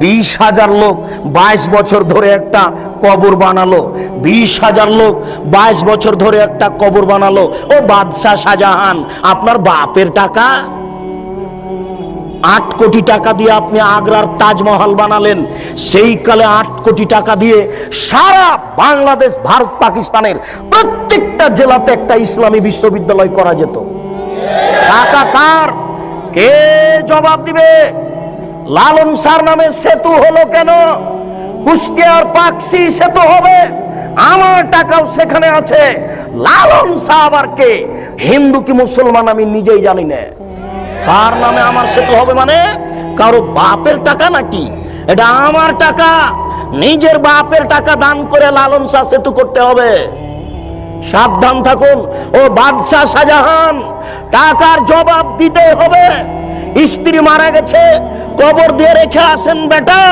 বিশ হাজার লোক বাইশ বছর ধরে একটা কবর বানালো। বিশ হাজার লোক বাইশ বছর ধরে একটা কবর বানালো। ও বাদশাহ শাহজাহান, আপনার বাপের টাকা? আট কোটি টাকা দিয়ে আপনি আগ্রার তাজমহল বানালেন। সেই কালে আট কোটি টাকা দিয়ে সারা বাংলাদেশ, ভারত, পাকিস্তানের প্রত্যেকটা জেলাতে একটা ইসলামী বিশ্ববিদ্যালয় করা যেত। টাকা কার? কে জবাব দিবে? লালন সার নামে সেতু হলো কেন? কুষ্টিয়ার পাকসি সেতু হবে। আমার টাকাও সেখানে আছে। লালন শাহ আবার কে? হিন্দু কি মুসলমান আমি নিজেই জানি না। কার নামে আমার সেতু হবে মানে? কারও বাপের টাকা নাকি? এটা আমার টাকা। নিজের বাপের টাকা দান করে লালন শাহ সেতু করতে হবে। সাবধান থাকুন। ও বাদশাহ শাহজাহান, টাকার জবাব দিতে হবে। স্ত্রী মারা গেছে, কবর দিয়ে রেখে আসেন বেটা।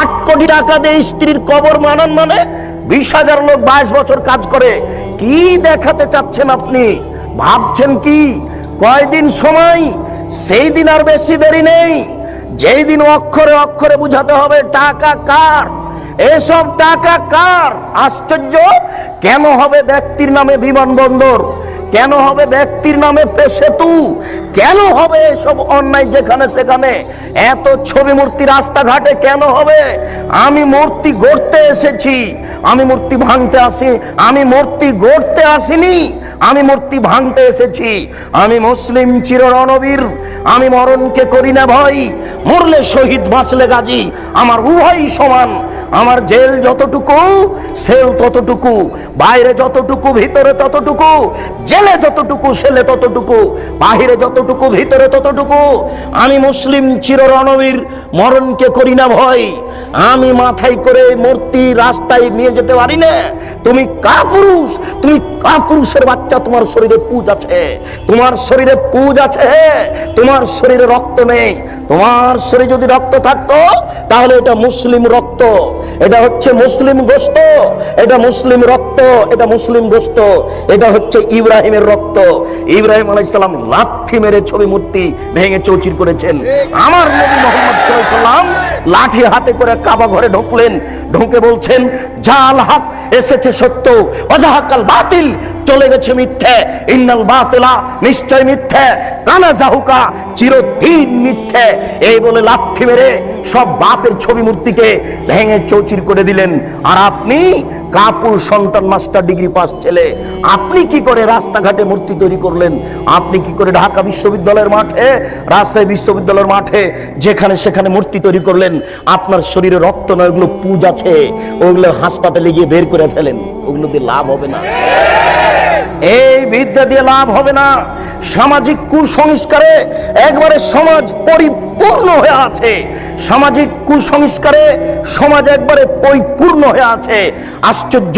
আট কোটি টাকা দিয়ে স্ত্রীর কবর মানান মানে বিশ হাজার লোক বাইশ বছর কাজ করে। কি দেখাতে চাচ্ছেন আপনি? ভাবছেন কি? কয়দিন সময়? সেই দিন আর বেশি দেরি নেই। যেই দিন অক্ষরে অক্ষরে বুঝাতে হবে, টাকা কার? এসব টাকা কার? আশ্চর্য। কেন হবে ব্যক্তির নামে বিমানবন্দর? কেন হবে ব্যক্তির নামে সেতু? কেন হবে এসব অন্যায় যেখানে সেখানে? এত ছবি মূর্তি রাস্তাঘাটে কেন হবে? আমি মূর্তি গড়তে এসেছি। আমি মূর্তি ভাঙতে আসি। আমি মূর্তি গড়তে আসিনি। আমি মূর্তি ভাঙতে এসেছি। আমি মুসলিম চির রণবীর আমি মরণকে করি না ভয় মরলে শহীদ বাঁচলে গাজী। আমার উভয়ই সমান। আমার জেল যতটুকু, সেল ততটুকু, বাইরে যতটুকু, ভিতরে ততটুকু, জেলে যতটুকু, সেলে ততটুকু, বাহিরে যতটুকু, ভিতরে ততটুকু। আমি মুসলিম চির রণবীর মরণকে করি না ভয়। আমি মাথায় করে মূর্তি রাস্তায় নিয়ে যেতে পারি না। তুমি কাপুরুষ, তুমি কাপুরুষের বাচ্চা, তোমার শরীরে পুজ আছে। তোমার শরীরে পুজ আছে, তোমার শরীরে রক্ত নেই। তোমার শরীরে যদি রক্ত থাকতো, তাহলে এটা মুসলিম রক্ত এটা হচ্ছে মুসলিম গোস্ত, এটা মুসলিম রক্ত, এটা মুসলিম গোস্ত, এটা হচ্ছে ইব্রাহিমের রক্ত। ইব্রাহিম আলাইসাল্লাম লাথি মেরে ছবি মূর্তি ভেঙে চৌচির করেছেন। আমার নবী মোহাম্মদ সাল্লাম লাঠি হাতে করে কাবা ঘরে ঢুকলেন, ঢুকে বলছেন, জাল হাক এসেছে সত্য, অজাহাকাল বাতিল চলে গেছে মিথ্যে। ইন্নাল বাতিলা, নিশ্চয় মিথ্যে। কানা জাহুকা চিরদিন মিথ্যে। এই বলে লাথি মেরে সব বাপের ছবি মূর্তিকে ভেঙে চৌচির করে দিলেন। আর আপনি, কাপুর সন্তান, মাস্টার ডিগ্রি পাস ছেলে, আপনি কি করে রাস্তাঘাটে মূর্তি তৈরি করলেন? আপনি কি করে ঢাকা বিশ্ববিদ্যালয়ের মাঠে, রাজশাহী বিশ্ববিদ্যালয়ের মাঠে, যেখানে সেখানে মূর্তি তৈরি করলেন, আপনার শরীরে রক্ত নয়, ওগুলো পুজ আছে, ওগুলো হাসপাতালে গিয়ে বের করে ফেলেন। ওগুলো দিয়ে লাভ হবে না। এই বিদ্যা দিয়ে লাভ হবে না। সামাজিক কুসংস্কারে একবারে সমাজ পরিপূর্ণ হয়ে আছে। সামাজিক কুসংস্কারে সমাজ একবারে পরিপূর্ণ হয়ে আছে। আশ্চর্য,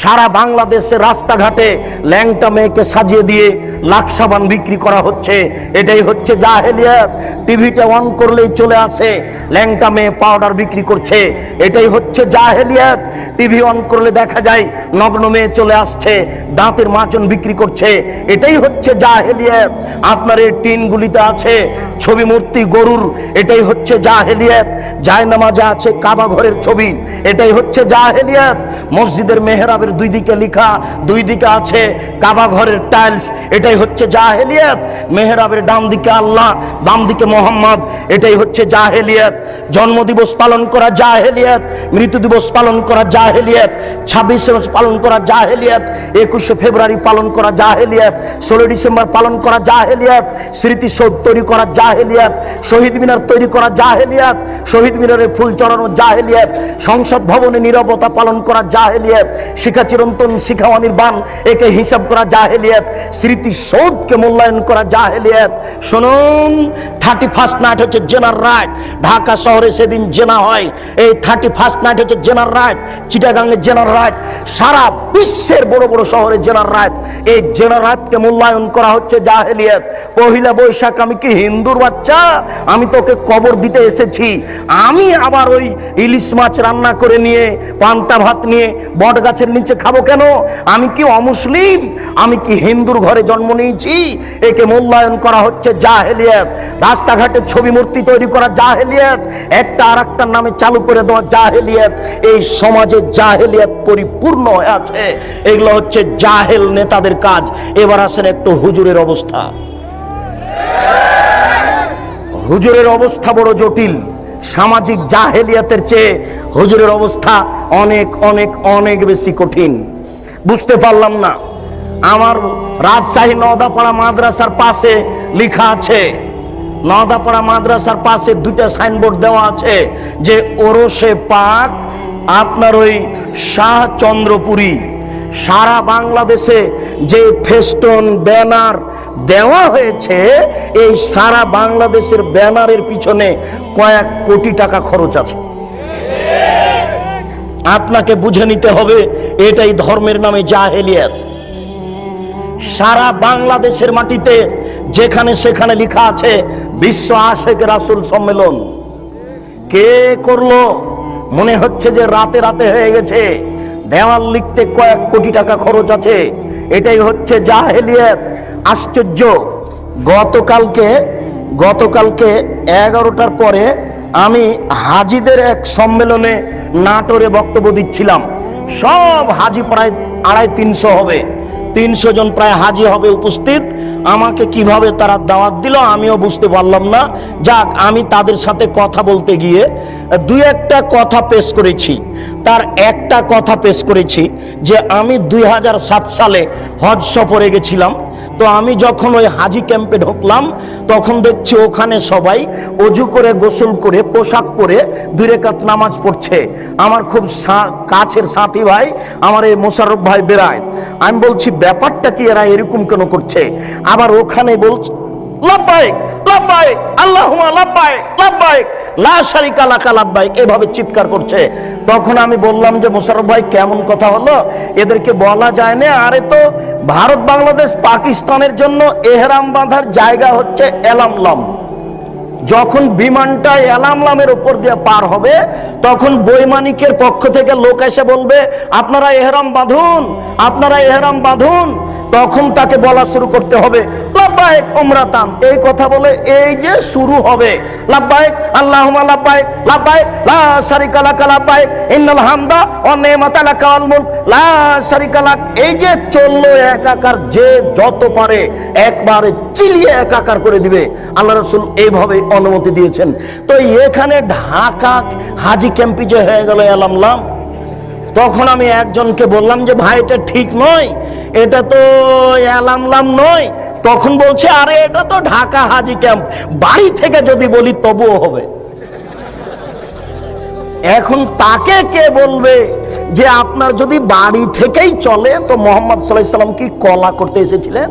সারা বাংলাদেশের রাস্তাঘাটে ল্যাংটা মেয়েকে সাজিয়ে দিয়ে লাখ সাবান বিক্রি করা হচ্ছে। এটাই হচ্ছে জাহেলিয়াত। টিভিটা অন করলেই চলে আসে। ল্যাংটা মেয়ে পাউডার বিক্রি করছে। এটাই হচ্ছে জাহেলিয়াত। টিভি অন করলে দেখা যায় নগ্ন মেয়ে চলে আসছে, দাঁতের মাচন বিক্রি করছে। এটাই হচ্ছে জাহেলিয়াত। আপনার এই টিনগুলিতে আছে ছবি, মূর্তি, গরুর। এটাই হচ্ছে জাহেলিয়াত, জায়নামাজা আছে, কাবা ঘরের ছবি। এটাই হচ্ছে জাহেলিয়াত। মসজিদের মেহরাবের দুই দিকে লেখা, দুই দিকে আছে কাবা ঘরের টাইলস। এটাই হচ্ছে জাহেলিয়াত। মেহরাবের ডান দিকে আল্লাহ, বাম দিকে মোহাম্মদ। এটাই হচ্ছে জাহেলিয়াত। জন্মদিবস পালন করা জাহেলিয়াত। মৃত্যু দিবস পালন করা জাহেলিয়াত। ছাব্বিশে পালন করা জাহেলিয়াত। একুশে ফেব্রুয়ারি পালন করা জাহেলিয়াত। ষোলো ডিসেম্বর পালন করা জাহেলিয়াত। স্মৃতিসৌধ তৈরি করা জাহেলিয়াত। শহীদ মিনার তৈরি করা জাহেলিয়াত। শহীদ মিনারে ফুল চড়ানো জাহেলিয়াত, সংসদ ভবনে নিরবতা পালন করা জাহেলিয়াত, শিখা চিরন্তন শিখাওয়ানির বান একে হিসাব করা জাহেলিয়াত, স্মৃতিসৌধকে মূল্যায়ন করা জাহেলিয়াত। শুনুন, থার্টি ফার্স্ট নাইট হচ্ছে জেনার রাইট ঢাকা শহরে সেদিন জেনা হয়। এই থার্টি ফার্স্ট নাইট হচ্ছে জেনার রাইট চিটাগাংয়ে জেনার রাইট সারা বিশ্বের বড় বড় শহরে জেনার রাইট এই জেনারাতকে মূল্যায়ন করা হচ্ছে জাহেলিয়াত। পহিলা বৈশাখ, আমি কি হিন্দুর বাচ্চা? আমি তোকে কবর দিতে এসেছি। আমি আবার ওই ইলিশ মাছ রান্না করে নিয়ে, পান্তা ভাত নিয়ে বট গাছের নিচে খাব কেন? আমি কি অমুসলিম? আমি কি হিন্দুর ঘরে জন্ম নিয়েছি? একে মূল্যায়ন করা হচ্ছে জাহেলিয়াত। রাস্তাঘাটে ছবি মূর্তি তৈরি করা জাহেলিয়াত। একটা আর একটার নামে চালু করে দেওয়া জাহেলিয়াত। এই সমাজে জাহেলিয়াত পরিপূর্ণ হয়ে আছে। এগুলো হচ্ছে জাহেল নেতাদের কাজ। এবার আসেন একটু হুজুরের অবস্থা। হুজুরের অবস্থা বড় জটিল। সামাজিক জাহেলিয়াতের চেয়ে হুজুরের অবস্থা অনেক অনেক অনেক বেশি কঠিন। বুঝতে পারলাম না। আমার রাজশাহী নওদাপাড়া মাদ্রাসার পাশে লেখা আছে, নওদাপাড়া মাদ্রাসার পাশে দুইটা সাইনবোর্ড দেওয়া আছে যে, ওরসে পাক, আপনার ওই শাহ চন্দ্রপুরী। সারা বাংলাদেশে যে ফেস্টন, ব্যানার দেওয়া হয়েছে, এই সারা বাংলাদেশের ব্যানারের পিছনে কয়েক কোটি টাকা খরচ আছে। আপনাকে বুঝে নিতে হবে, এটাই ধর্মের নামে জাহেলিয়াত। সারা বাংলাদেশের মাটিতে যেখানে সেখানে লেখা আছে, বিশ্ব আশেক রাসুল সম্মেলন। কে করল? মনে হচ্ছে যে রাতে রাতে হয়ে গেছে। দেওয়াল লিখতে কয়েক কোটি টাকা খরচ আছে। এটাই হচ্ছে জাহেলিয়াত। আশ্চর্য। গতকালকে গতকালকে এগারোটার পরে আমি হাজিদের এক সম্মেলনে নাটোরে বক্তব্য দিচ্ছিলাম। সব হাজি প্রায় আড়াই তিনশো হবে। তিনশো জন প্রায় হাজি হবে উপস্থিত। আমাকে কীভাবে তারা দাওয়াত দিল আমিও বুঝতে পারলাম না। যাক, আমি তাদের সাথে কথা বলতে গিয়ে দুই একটা কথা পেশ করেছি। তার একটা কথা পেশ করেছি যে আমি দুই হাজার সাত সালে হজ সফরে গেছিলাম। তো আমি যখন ওই হাজি ক্যাম্পে ঢুকলাম, তখন দেখছি ওখানে সবাই অজু করে গোসল করে, পোশাক পরে দুই রেখাত নামাজ পড়ছে। আমার খুব কাছের সাথী ভাই, আমার এই মোশারফ ভাই বেড়ায় আমি বলছি, ব্যাপারটা কি এরা এরকম কেন করছে? আবার ওখানে বলছে লাব্বাইক লাব্বাইক, আল্লাহুম্মা লাব্বাইক লাব্বাইক। লা শারিকা লাকা লাব্বাইক। এভাবে চিৎকার করছে। তখন আমি বললাম যে, মোশাররফ ভাই, কেমন কথা হলো? এদেরকে বলা যায় না। আরে তো, ভারত, বাংলাদেশ, পাকিস্তানের জন্য এহরাম বাঁধার জায়গা হচ্ছে এলামলাম যখন বিমানটা এলামলামের উপর দিয়ে পার হবে, তখন বৈমানিকের পক্ষ থেকে লোক এসে বলবে, আপনারা এহরাম বাঁধুন, আপনারা এহরাম বাঁধুন। তখন তাকে বলা শুরু করতে হবে লাব্বাইক উমরাতান। এই কথা বলে এই যে শুরু হবে। লাব্বাইক আল্লাহুম্মা লাব্বাইক লাব্বাইক লা শারিকা লাকা লাব্বাইক ইন্নাল হামদা ওয়া নি'মাতা লাকা ওয়াল মুলক। লা শারিকা লাক। এই যে চলল একাকার যে যত পারে একবারে চিলিয়ে একাকার করে দিবে। আল্লাহ রাসূল এইভাবে অনুমতি দিয়েছেন। তো এখানে ঢাকা হাজি ক্যাম্পি যে হয়ে গেল এলামলাম তখন আমি একজনকে বললাম যে, ভাই, এটা ঠিক নয়, এটা তো এলামলাম নয়। তখন বলছে, আরে, এটা তো ঢাকা হাজি ক্যাম্প, বাড়ি থেকে যদি বলি তবুও হবে। এখন তাকে কে বলবে যে, আপনার যদি বাড়ি থেকেই চলে, তো মোহাম্মদ সাল্লাম কি কলা করতে এসেছিলেন?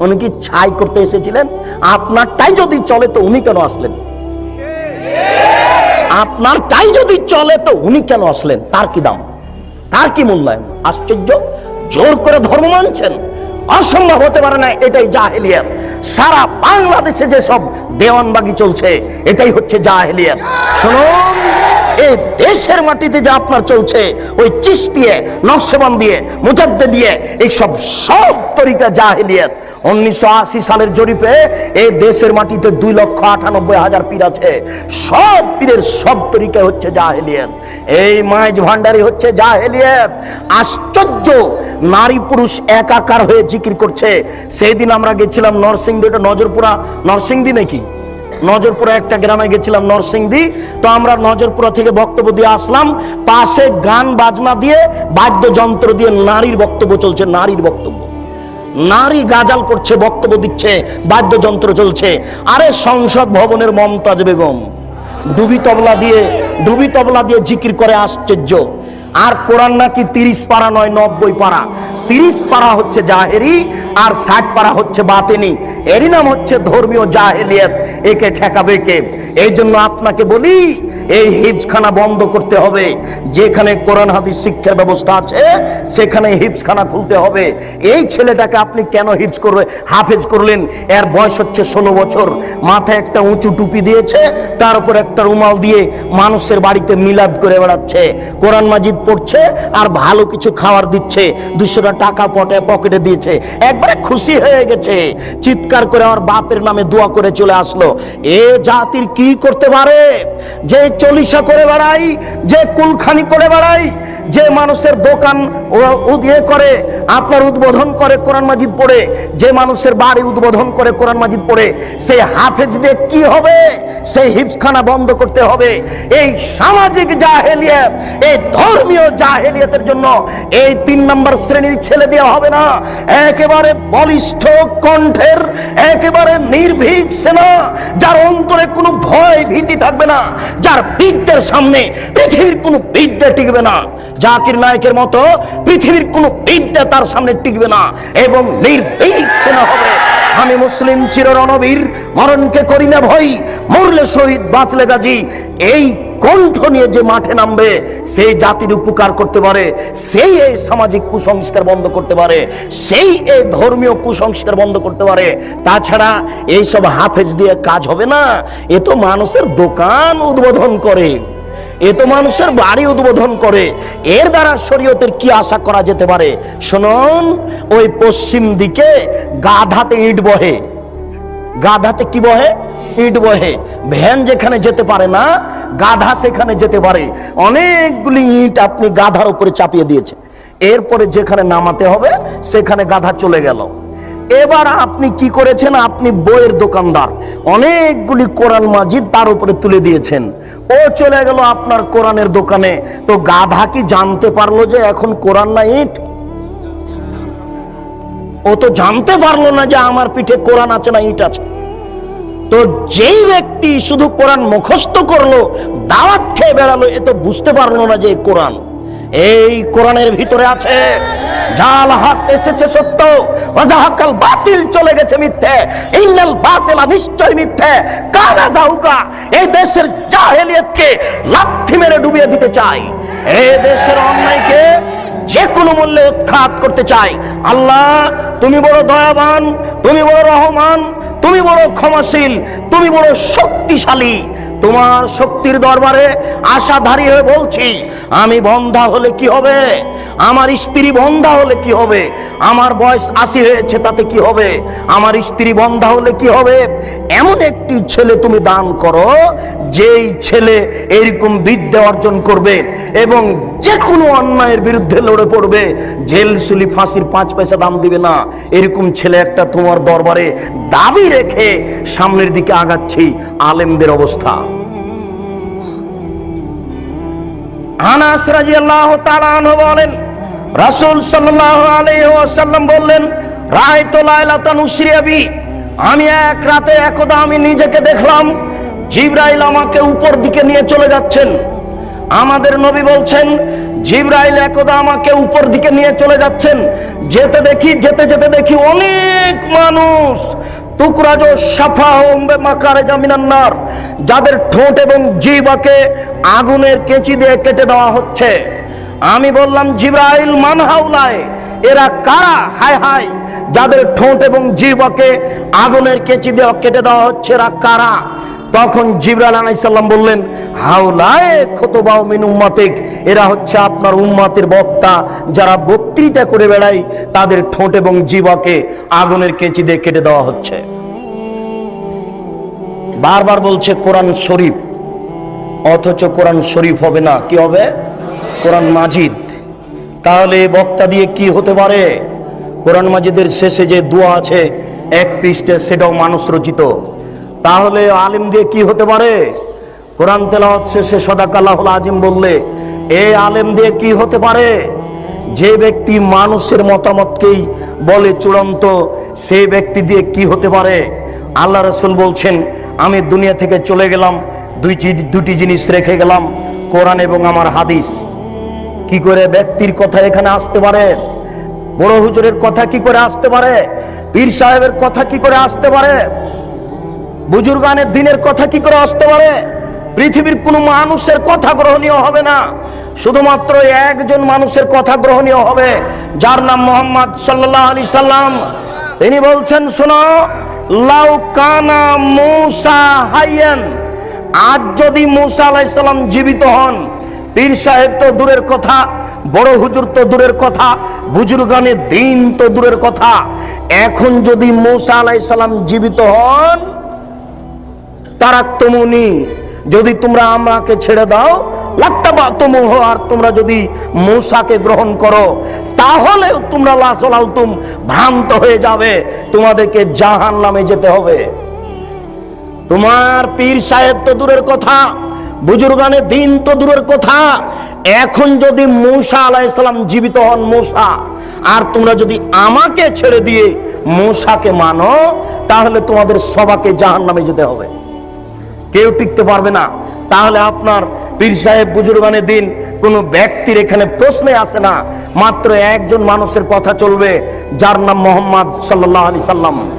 উনি কি ছাই করতে এসেছিলেন? আপনারটাই যদি চলে, তো উনি কেন আসলেন? আপনারটাই যদি চলে, তো উনি কেন আসলেন? তার কি দাম? তার কি মূল্যায়ন? আশ্চর্য? জোর করে ধর্ম মানছেন? অসম্ভব হতে পারে না, এটাই জাহেলিয়াত। সারা বাংলাদেশে যেসব দেওয়ানবাগি চলছে, এটাই হচ্ছে জাহেলিয়াত। শুনুন। এই দেশের মাটিতে যে আপনার চলছে, ওই চিস দিয়ে, নকশবন দিয়ে, মুজাদ্দে দিয়ে, এই সব সব তরিকা জাহেলিয়াত। উনিশশো আশি সালের জরিপে এই দেশের মাটিতে দুই লক্ষ আটানব্বই হাজার পীর আছে। সব পীরের সব তরিকা হচ্ছে জাহেলিয়াত। এই মাইজ ভান্ডারি হচ্ছে জাহেলিয়াত। আশ্চর্য! নারী পুরুষ একাকার হয়ে জিকির করছে। সেই দিন আমরা গেছিলাম নরসিংদী ওটা নজরপুরা। নরসিংদী নাকি? নজরপুরা একটা গ্রামে গেছিলাম নরসিংদী। তো আমরা নজরপুরা থেকে বক্তব্য দিয়ে আসলাম। পাশে গান বাজনা দিয়ে, বাদ্যযন্ত্র দিয়ে নারীর বক্তব্য চলছে, নারীর বক্তব্য। নারী গাজাল করছে, বক্তব্য দিচ্ছে, বাদ্যযন্ত্র চলছে। আরে সংসদ ভবনের মমতাজ বেগম, ডুবি তবলা দিয়ে, ডুবি তবলা দিয়ে জিকির করে আশ্চর্য। আর কোরআন নাকি তিরিশ পারা নয়, নব্বই পারা। তিরিশ পারা হচ্ছে জাহেরি আর ষাট পারা হচ্ছে বাতেনি। এরই নাম হচ্ছে ধর্মীয় জাহেলিয়াত। একে ঠেকাবে কে? এই জন্য আপনাকে বলি, এই হিপসখানা বন্ধ করতে হবে। যেখানে কোরআন, হাদিস, শিক্ষার ব্যবস্থা আছে, সেখানে হিপসখানা খুলতে হবে। এই ছেলেটাকে আপনি কেন হিপস করবে, হাফেজ করলেন? এর বয়স হচ্ছে ষোলো বছর। মাথায় একটা উঁচু টুপি দিয়েছে, তার উপর একটা রুমাল দিয়ে মানুষের বাড়িতে মিলাদ করে বেড়াচ্ছে। কোরআন মাজিদ পড়ছে আর ভালো কিছু খাওয়ার দিচ্ছে। দুশো পটে পকেটে দিয়েছে। একবারে খুশি হয়ে গেছে। চিৎকার করে আমার বাপের নামে দোয়া করে চলে আসলো। এ জাতির কি করতে পারে? যে চলিসা করে বেড়াই, যে কুলখানি করে বেড়াই, যে মানুষের দোকান উদিয়ে করে, আপনার উদ্বোধন করে কোরআন মাজিদ পড়ে, যে মানুষের বাড়ি উদ্বোধন করে কোরআন মাজিদ পড়ে সেই হাফেজ দিয়ে কি হবে? সেই হিপসখানা বন্ধ করতে হবে। এই সামাজিক জাহেলিয়াত, এই ধর্মীয় জাহেলিয়াতের জন্য এই তিন নম্বর শ্রেণির ছেলে দেওয়া হবে না। একেবারে বলিষ্ঠ কণ্ঠের, একেবারে নির্ভীক সেনা, যার অন্তরে কোনো ভয় ভীতি থাকবে না, যার বিদ্যের সামনে পৃথিবীর কোনো বিদ্যা টিকবে না, জাকির নায়কের মতো পৃথিবীর কোনো বিদ্যা তার সামনে টিকবে না, এবং নির্ভীক সেনা হবে। আমি মুসলিম চিররণবীর, মরণকে করি না ভয়, মরলে শহীদ বাঁচলে গাজী, এই কণ্ঠ নিয়ে যে মাঠে নামবে, সেই জাতির উপকার করতে পারে, সেই এই সামাজিক কুসংস্কার বন্ধ করতে পারে, সেই এই ধর্মীয় কুসংস্কার বন্ধ করতে পারে। তাছাড়া এইসব হাফেজ দিয়ে কাজ হবে না। এ তো মানুষের দোকান উদ্বোধন করে। এ তো মানুষের বাড়ি উদ্বোধন করে। এর দ্বারা শরীয়তের কি আশা করা যেতে পারে? শুনুন, ওই পশ্চিম দিকে গাধাতে ইট বহে। গাধাতে কি বহে? ইট বহে ভ্যান যেখানে যেতে পারে না, গাধা সেখানে যেতে পারে। অনেকগুলি ইট আপনি গাধার উপরে চাপিয়ে দিয়েছে। এরপরে যেখানে নামাতে হবে, সেখানে গাধা চলে গেল। এবার আপনি কি করেছেন? আপনি বইয়ের দোকানদার। অনেকগুলি কোরআন মাজিদ তার উপরে তুলে দিয়েছেন। ও চলে গেল আপনার কোরআনের দোকানে। তো গাধা কি জানতে পারল যে এখন কোরআন না ইট? ও তো জানতে পারল না যে আমার পিঠে কোরআন আছে না ইট আছে। তো যেই ব্যক্তি শুধু কোরআন মুখস্থ করল, দাওয়াত খেয়ে বেড়ালো, এ তো বুঝতে পারল না যে কোরআন। এই কোরআনের ভিতরে আছে জাল হাত এসেছে সত্য, ওয়াজাহাকাল বাতিল চলে গেছে মিথ্যে, ইন্নাল বাতিলা নিশ্চয় মিথ্যে, কানা জাহুকা এই দেশের জাহেলিয়াতকে লাথি মেরে ডুবিয়ে দিতে চাই। এই দেশের অন্যায়কে যে কোনো মূল্যে উৎখাত করতে চাই। আল্লাহ, তুমি বড় দয়াবান, তুমি বড় রহমান তুমি বড় ক্ষমাশীল, তুমি বড় শক্তিশালী। তোমার শক্তির দরবারে আশাধারী হয়ে বলছি, আমি বন্ধা হলে কি হবে? আমার স্ত্রী বন্ধা হলে কি হবে? আমার বয়স আশি হয়েছে, তাতে কি হবে? আমার স্ত্রী বন্ধা হলে কি হবে? এমন একটি ছেলে তুমি দান করো, যেই ছেলে এরকম বিদ্যা অর্জন করবে এবং যে কোনো অন্যায়ের বিরুদ্ধে লড়ে পড়বে, জেল সুলি ফাঁসির পাঁচ পয়সা দাম দিবে না। এরকম ছেলে একটা তোমার দরবারে দাবি রেখে সামনের দিকে আগাচ্ছি। আলেমদের অবস্থা। আনাস রাদিয়াল্লাহু তাআলা আনহু বলেন রাসূল ওয়াসাল্লাম বললেন, রায় তো উসরিয়াবি আমি এক রাতে একদা আমি নিজেকে দেখলাম, জিবরাইল আমাকে উপর দিকে নিয়ে চলে যাচ্ছেন। আমাদের নবী বলছেন, জিবরাইল একদা আমাকে উপর দিকে নিয়ে চলে যাচ্ছেন। যেতে দেখি, যেতে যেতে দেখি অনেক মানুষ। তুকরাজ সাফা হোমবে মাকারে জামিনান্নার যাদের ঠোঁট এবং জিবাকে আগুনের কেঁচি দিয়ে কেটে দেওয়া হচ্ছে। আমি বললাম, জিব্রাইল মানহাউলায় এরা কারা? হায় হায়, যাদের ঠোঁট এবং জিবাকে আগুনের কেঁচি দিয়ে কেটে দেওয়া হচ্ছে, এরা কারা? তখন জিবরাল আলাইসাল্লাম বললেন হাউলায় খতবাও মিন উম্মাতিক, এরা হচ্ছে আপনার উম্মাতের বক্তা, যারা বক্তৃতা করে বেড়ায়, তাদের ঠোঁট এবং জিবাকে আগুনের কেঁচি দিয়ে কেটে দেওয়া হচ্ছে। বারবার বলছে, কোরআন শরীফ, অথচ কোরআন শরীফ হবে না। কি হবে? কোরআন মাজিদ। তাহলে বক্তা দিয়ে কি হতে পারে? কোরআন মাজিদের শেষে যে দোয়া আছে, এক পৃষ্ঠে সেটাও মানুষ রচিত। তাহলে আলিম দিয়ে কি হতে পারে? কোরআন তেলাওয়াত শেষে সদাকাল্লাহুল আজিম বললে এই আলেম দিয়ে কি হতে পারে? যে ব্যক্তি মানুষের মতামতকেই বলে চূড়ান্ত সেই ব্যক্তি দিয়ে কি হতে পারে? আল্লাহ রসুল বলছেন, আমি দুনিয়া থেকে চলে গেলাম দুই চি- দুটি জিনিস রেখে গেলাম, কোরআন এবং আমার হাদিস। কি করে ব্যক্তির কথা এখানে আসতে পারে? বড় হুজুরের কথা কি করে আসতে পারে? পীর সাহেবের কথা কি করে আসতে পারে? বুজুর্গানের দিনের কথা কি করে আসতে পারে? পৃথিবীর কোনো মানুষের কথা গ্রহণীয় হবে না। শুধুমাত্র একজন মানুষের কথা গ্রহণীয় হবে, যার নাম মোহাম্মদ সাল্লাহ আলি সাল্লাম। তিনি বলছেন, শোনো, লাউ কানা মুসা হাইয়ান। আজ যদি মুসা আলাইসাল্লাম জীবিত হন পীর সাহেব তো দূরের কথা, বড় হুজুর তো দূরের কথা বুজুর্গানের দিন তো দূরের কথা। এখন যদি মুসা আলাইসাল্লাম জীবিত হন তারাক্তমুনি যদি তোমরা আমাকে ছেড়ে দাও লাত্তাবা তুমুহ আর তোমরা যদি মূসাকে গ্রহণ করো তাহলে তোমরা লাসলাউতুম ভ্রান্ত হয়ে যাবে। তোমাদেরকে জাহান নামে যেতে হবে। তোমার পীর সাহেব তো দূরের কথা বুজুর্গানের দিন তো দূরের কথা। এখন যদি মূসা আলাইসালাম জীবিত হন, মূসা, আর তোমরা যদি আমাকে ছেড়ে দিয়ে মূসাকে মানো, তাহলে তোমাদের সবাকে জাহান নামে যেতে হবে। কেউ টিকতে পারবে না। তাহলে আপনার পীর সাহেব বুজুর্গানের দিন কোনো ব্যক্তির এখানে প্রশ্নে আসে না। মাত্র একজন মানুষের কথা চলবে, যার নাম মোহাম্মদ সাল্লাহ আলি সাল্লাম।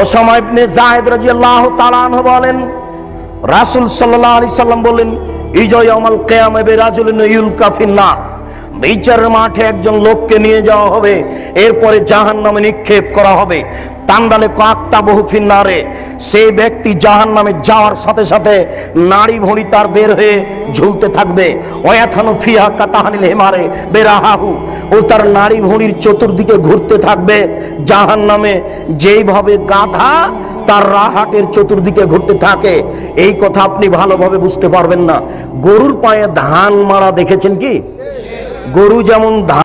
ওসামা জাহেদ রাদিয়াল্লাহু তাআলা আনহু বলেন রাসূল সাল্লাল্লাহু আলাইহি সাল্লাম বলেন ইজয় আমাল কিয়ামে বিরাজুলিন ইউলকা ফিন্নার। বিচারের মাঠে একজন লোককে নিয়ে যাওয়া হবে, এরপরে জাহান্নামে নিক্ষেপ করা হবে। তান্ডালে কাকতা বহু ফিন্নারে। সেই ব্যক্তি জাহান্নামে যাওয়ার সাথে সাথে নারী ভুঁড়ি তার বের হয়ে ঝুলতে থাকবে। অয়াথানু ফিহা কাতাহানিল হেমারে বেরাহাহু। ও তার নারী ভুঁড়ির চতুর্দিকে ঘুরতে থাকবে। জাহান নামে যেইভাবে গাধা তার রাহাটের চতুর্দিকে ঘুরতে থাকে। এই কথা আপনি ভালোভাবে বুঝতে পারবেন না। গরুর পায়ে ধান মারা দেখেছেন কি? গরু যেমন ধান